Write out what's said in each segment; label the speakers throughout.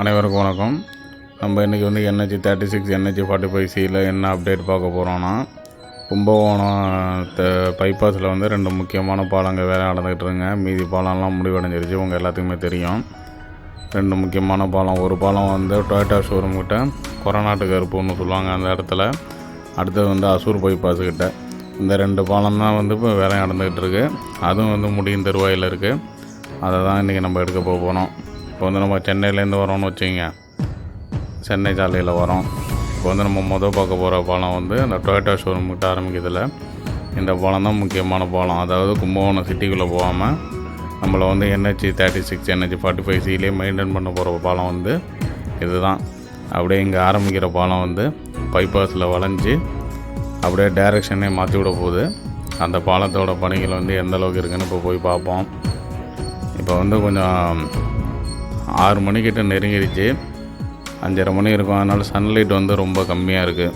Speaker 1: அனைவருக்கும் வணக்கம். நம்ம இன்றைக்கி வந்து NH thirty six NH forty five சியில் என்ன அப்டேட் பார்க்க போகிறோன்னா கும்பகோணம் பைபாஸில் வந்து ரெண்டு முக்கியமான பாலங்கள் வேலை நடந்துகிட்டு இருங்க மீதி பாலம்லாம் முடிவடைஞ்சிருச்சு. உங்கள் எல்லாத்துக்குமே தெரியும். ரெண்டு முக்கியமான பாலம். ஒரு பாலம் வந்து டொயோட்டா ஷோரூம் கிட்ட கொரநாட்டு கருப்புன்னு சொல்லுவாங்க அந்த இடத்துல. அடுத்தது வந்து அசூர் பைபாஸ் கிட்ட. இந்த ரெண்டு பாலம் தான் வந்து இப்போ வேலை நடந்துக்கிட்டு இருக்குது அதுவும் வந்து முடியும் தருவாயில் இருக்குது அதை தான் இன்றைக்கி நம்ம எடுக்க போக போகிறோம் இப்போ வந்து நம்ம சென்னையிலேருந்து வரோம்னு வச்சுக்கோங்க. சென்னை சாலையில் வரோம். இப்போ வந்து நம்ம மொதல் பார்க்க போகிற பாலம் வந்து அந்த டொயோட்டா ஷோரூம் கிட்ட ஆரம்பிக்கிறதுல இந்த பாலம் தான் முக்கியமான பாலம். அதாவது கும்பகோணம் சிட்டிக்குள்ளே போகாமல் நம்மளை வந்து NH thirty six NH forty five Chile maintain பண்ண போகிற பாலம் வந்து இதுதான். அப்படியே இங்கே ஆரம்பிக்கிற பாலம் வந்து பைபாஸில் வளைஞ்சு அப்படியே டைரெக்ஷனே மாற்றி விட போகுது. அந்த பாலத்தோட பணிகள் வந்து எந்த அளவுக்கு இருக்குன்னு இப்போ போய் பார்ப்போம். இப்போ வந்து கொஞ்சம் ஆறு மணிக்கிட்ட நெருங்கிடுச்சு அஞ்சரை மணி இருக்கும். அதனால் சன்லைட் வந்து ரொம்ப கம்மியாக இருக்குது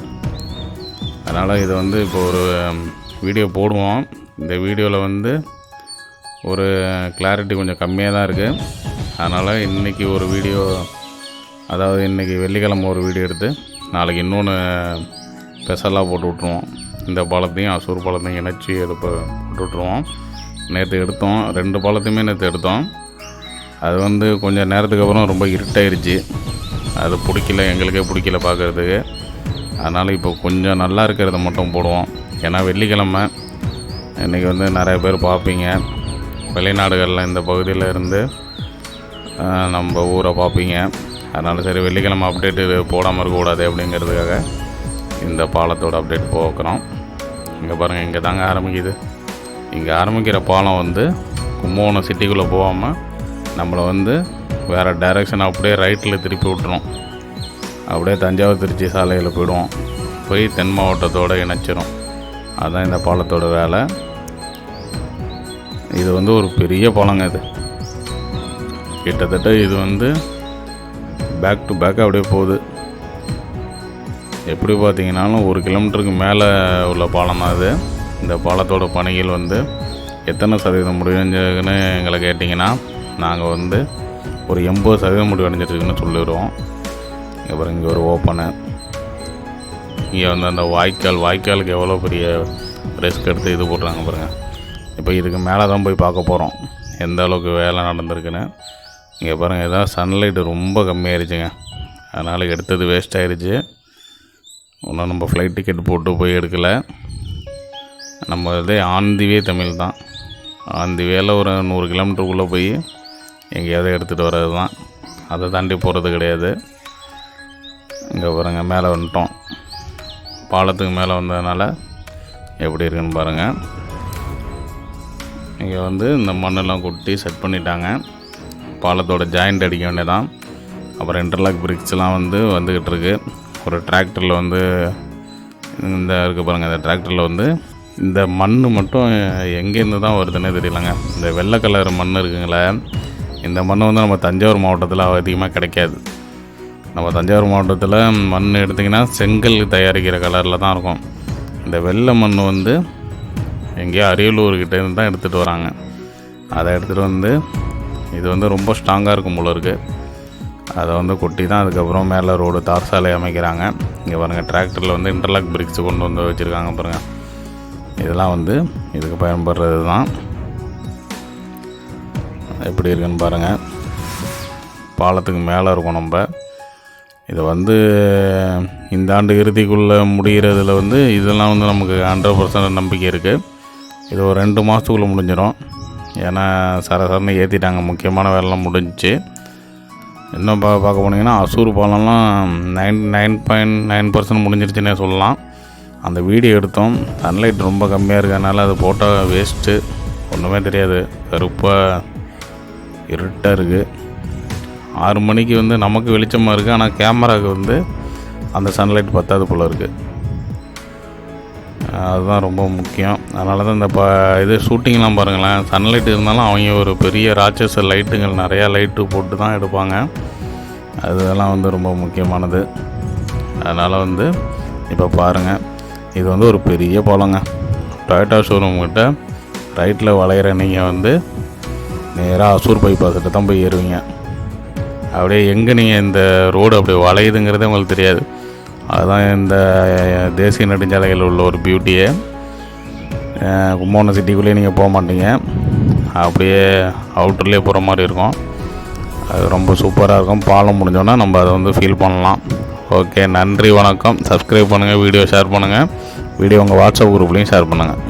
Speaker 1: அதனால் இதை வந்து இப்போ ஒரு வீடியோ போடுவோம். இந்த வீடியோவில் வந்து ஒரு கிளாரிட்டி கொஞ்சம் கம்மியாக தான் இருக்குது அதனால் இன்றைக்கி ஒரு வீடியோ அதாவது இன்றைக்கி வெள்ளிக்கிழமை ஒரு வீடியோ எடுத்து நாளைக்கு இன்னொன்று ஸ்பெஷலாக போட்டு விட்ருவோம் இந்த பாலத்தையும் அசூர் பாலத்தையும் இணைச்சி எடுப்ப போட்டு விட்ருவோம் நேற்று எடுத்தோம். ரெண்டு பாலத்தையுமே நேற்று எடுத்தோம். அது வந்து கொஞ்சம் நேரத்துக்கு அப்புறம் ரொம்ப இருட்டாயிருச்சு. அது பிடிக்கல எங்களுக்கே பிடிக்கல பார்க்குறதுக்கு. அதனால் இப்போ கொஞ்சம் நல்லா இருக்கிறத மட்டும் போடுவோம். ஏன்னா வெள்ளிக்கிழமை இன்றைக்கி வந்து நிறைய பேர் பார்ப்பீங்க. வெளிநாடுகளில் இந்த பகுதியில் இருந்து நம்ம ஊரை பார்ப்பீங்க. அதனால் சரி வெள்ளிக்கிழமை அப்டேட்டு போடாமல் இருக்கக்கூடாது அப்படிங்கிறதுக்காக இந்த பாலத்தோட அப்டேட் போக்குறோம். இங்கே பாருங்கள் இங்கே தாங்க ஆரம்பிக்குது. இங்கே ஆரம்பிக்கிற பாலம் வந்து கும்பகோணம் சிட்டிக்குள்ளே போகாமல் நம்மளை வந்து வேறு டைரெக்ஷன் அப்படியே ரைட்டில் திருப்பி விட்டுரும். அப்படியே தஞ்சாவூர் திருச்சி சாலையில் போயிடுவோம். போய் தென் மாவட்டத்தோடு இணைச்சிரும். அதுதான் இந்த பாலத்தோட வேலை. இது வந்து ஒரு பெரிய பாலங்க இது. கிட்டத்தட்ட இது வந்து பேக் டு பேக் அப்படியே போகுது. எப்படி பார்த்தீங்கன்னாலும் ஒரு கிலோமீட்டருக்கு மேலே உள்ள பாலம் தான் இந்த பாலத்தோட பணிகள் வந்து எத்தனை சதவீதம் முடிஞ்சுன்னு எங்களை கேட்டிங்கன்னா நாங்கள் வந்து ஒரு எண்பது சதவீதம் முடிவடைஞ்சிருக்குன்னு சொல்லிடுவோம் அப்புறம் இங்கே ஒரு ஓப்பனு இங்கே வந்து அந்த வாய்க்கால் வாய்க்காலுக்கு எவ்வளோ பெரிய ரிஸ்க் எடுத்து இது போடுறாங்க பாருங்கள் இப்போ இதுக்கு மேலே தான் போய் பார்க்க போகிறோம் எந்த அளவுக்கு வேலை நடந்திருக்குன்னு. இங்கே பாருங்கள் இதான் சன்லைட்டு ரொம்ப கம்மியாயிருச்சுங்க. அதனால் எடுத்தது வேஸ்ட் ஆயிருச்சு. இன்னும் நம்ம ஃப்ளைட் டிக்கெட் போட்டு போய் எடுக்கலை. நம்ம இதே ஆன் தி வே தமிழ் தான். ஆன் தி வேல ஒரு நூறு கிலோமீட்டருக்குள்ளே போய் எங்கேயாவது எடுத்துகிட்டு வர்றது தான். அதை தாண்டி போகிறது கிடையாது. இங்கே பாருங்கள் மேலே வந்துட்டோம். பாலத்துக்கு மேலே வந்ததுனால எப்படி இருக்குன்னு பாருங்கள் இங்கே வந்து இந்த மண்ணெல்லாம் கொட்டி செட் பண்ணிட்டாங்க. பாலத்தோட ஜாயிண்ட் அடிக்க வேண்டியதான் அப்புறம் இன்டர்லாக் பிரிக்ஸ்லாம் வந்து வந்துக்கிட்டு இருக்கு. ஒரு டிராக்டரில் வந்து இந்த இருக்குது பாருங்கள் இந்த டிராக்டரில் வந்து இந்த மண் மட்டும் எங்கேருந்து தான் வருதுன்னே தெரியலங்க. இந்த வெள்ளை கலர் மண் இருக்குங்களே இந்த மண் வந்து நம்ம தஞ்சாவூர் மாவட்டத்தில் அதிகமாக கிடைக்காது. நம்ம தஞ்சாவூர் மாவட்டத்தில் மண் எடுத்திங்கன்னா செங்கல் தயாரிக்கிற கலரில் தான் இருக்கும். இந்த வெள்ளை மண் வந்து எங்கேயோ அரியலூர்கிட்ட இருந்து தான் எடுத்துகிட்டு வராங்க. அதை எடுத்துகிட்டு வந்து இது வந்து ரொம்ப ஸ்ட்ராங்காக இருக்கும் போல இருக்குது அதை வந்து கொட்டி தான் அதுக்கப்புறம் மேலே ரோடு தார் சாலை அமைக்கிறாங்க. இங்கே பாருங்கள் டிராக்டரில் வந்து இன்டர்லாக் பிரிக்ஸ் கொண்டு வந்து வச்சுருக்காங்க பாருங்கள் இதெல்லாம் வந்து இதுக்கு பயன்படுறது தான். எப்படி இருக்குன்னு பாருங்கள் பாலத்துக்கு மேலே இருக்கும் நம்ம. இது வந்து இந்த ஆண்டு இறுதிக்குள்ளே முடிகிறதுல வந்து இதெல்லாம் வந்து நமக்கு ஹண்ட்ரட் பர்சன்ட் நம்பிக்கை இருக்குது இது ஒரு ரெண்டு மாதத்துக்குள்ளே முடிஞ்சிடும் ஏன்னா சரசரன்னு ஏற்றிட்டாங்க முக்கியமான வேலைலாம் முடிஞ்சிச்சு இன்னும் பா பார்க்க போனீங்கன்னா Azure பாலம்லாம் nine nine point nine percent முடிஞ்சிருச்சுன்னே சொல்லலாம். அந்த வீடியோ எடுத்தோம். சன்லைட் ரொம்ப கம்மியாக இருக்கிறதுனால அது போட்டால் வேஸ்ட்டு ஒன்றுமே தெரியாது. கருப்பாக இருட்டாக இருக்குது ஆறு மணிக்கு வந்து நமக்கு வெளிச்சமாக இருக்குது ஆனால் கேமராவுக்கு வந்து அந்த சன்லைட் பத்தாது போல் இருக்குது அதுதான் ரொம்ப முக்கியம். அதனால தான் இந்த ப இது ஷூட்டிங்லாம் பாருங்களேன். சன்லைட் இருந்தாலும் அவங்க ஒரு பெரிய ராட்சஸ லைட்டுங்கள் நிறையா லைட்டு போட்டு தான் எடுப்பாங்க. அதெல்லாம் வந்து ரொம்ப முக்கியமானது. அதனால் வந்து இப்போ பாருங்கள் இது வந்து ஒரு பெரிய பாலங்க. டொயோட்டா ஷோரூம் கிட்ட ரைட்டில் வளையிற நீங்கள் வந்து நேராக அசூர் பைபாஸ்கிட்ட தான் போய் ஏறுவீங்க. அப்படியே எங்கே நீங்கள் இந்த ரோடு அப்படியே வளையுதுங்கிறதே உங்களுக்கு தெரியாது. அதுதான் இந்த தேசிய நெடுஞ்சாலையில் உள்ள ஒரு பியூட்டியே அஹ் கும்பகோணம் சிட்டிக்குள்ளேயே நீங்கள் போக மாட்டீங்க. அப்படியே அவுட்டர்லேயே போகிற மாதிரி இருக்கும். அது ரொம்ப சூப்பராக இருக்கும். பாலம் முடிஞ்சோன்னா நம்ம அதை வந்து ஃபீல் பண்ணலாம். ஓகே நன்றி வணக்கம். சப்ஸ்கிரைப் பண்ணுங்கள் வீடியோ ஷேர் பண்ணுங்கள் வீடியோ உங்கள் வாட்ஸ்அப் குரூப்லேயும் ஷேர் பண்ணுங்கள்